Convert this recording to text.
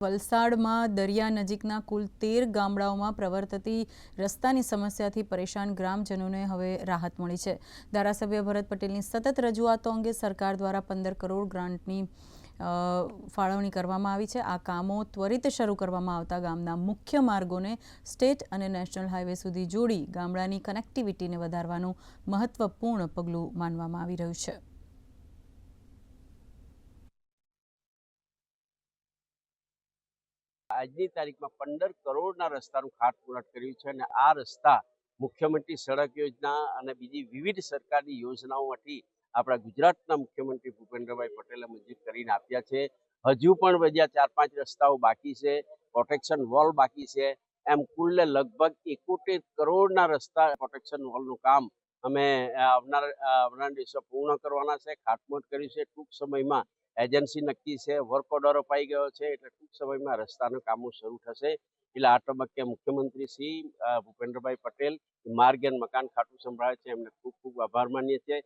વલસાડમાં દરિયા નજીકના કુલ તેર ગામડાઓમાં પ્રવર્તતી રસ્તાની સમસ્યાથી પરેશાન ગ્રામજનોને હવે રાહત મળી છે. ધારાસભ્ય ભરત પટેલની સતત રજૂઆતો અંગે સરકાર દ્વારા પંદર કરોડ ગ્રાન્ટની ફાળવણી કરવામાં આવી છે. આ કામો ત્વરિત શરૂ કરવામાં આવતા ગામના મુખ્ય માર્ગોને સ્ટેટ અને નેશનલ હાઈવે સુધી જોડી ગામડાની કનેક્ટિવિટીને વધારવાનું મહત્વપૂર્ણ પગલું માનવામાં આવી રહ્યું છે. આજની તારીખમાં પંદર કરોડના રસ્તાનું ખાતમુહૂર્ત કર્યું છે અને આ રસ્તા મુખ્યમંત્રી સડક યોજના અને બીજી વિવિધ સરકારની યોજનાઓમાંથી આપણા ગુજરાતના મુખ્યમંત્રી ભૂપેન્દ્રભાઈ પટેલે મંજૂર કરીને આપ્યા છે. હજુ પણ બીજા ચાર પાંચ રસ્તાઓ બાકી છે. પ્રોટેક્શન વોલ બાકી છે. એમ કુલ્લે લગભગ એકોતેર કરોડના રસ્તા પ્રોટેક્શન વોલનું કામ અમે આવનાર આવનાર દિવસો પૂર્ણ કરવાના છે. ખાતમુહૂર્ત કર્યું છે. ટૂંક સમયમાં એજન્સી નક્કી છે વર્ક ઓર્ડર અપાઈ ગયો છે, એટલે ટૂંક સમયમાં રસ્તાનું કામો શરૂ થશે. એટલે આ તબક્કે મુખ્યમંત્રી શ્રી ભૂપેન્દ્રભાઈ પટેલ માર્ગ અને મકાન ખાતું સંભાળે છે. એમને ખૂબ ખૂબ આભાર માનીએ છીએ.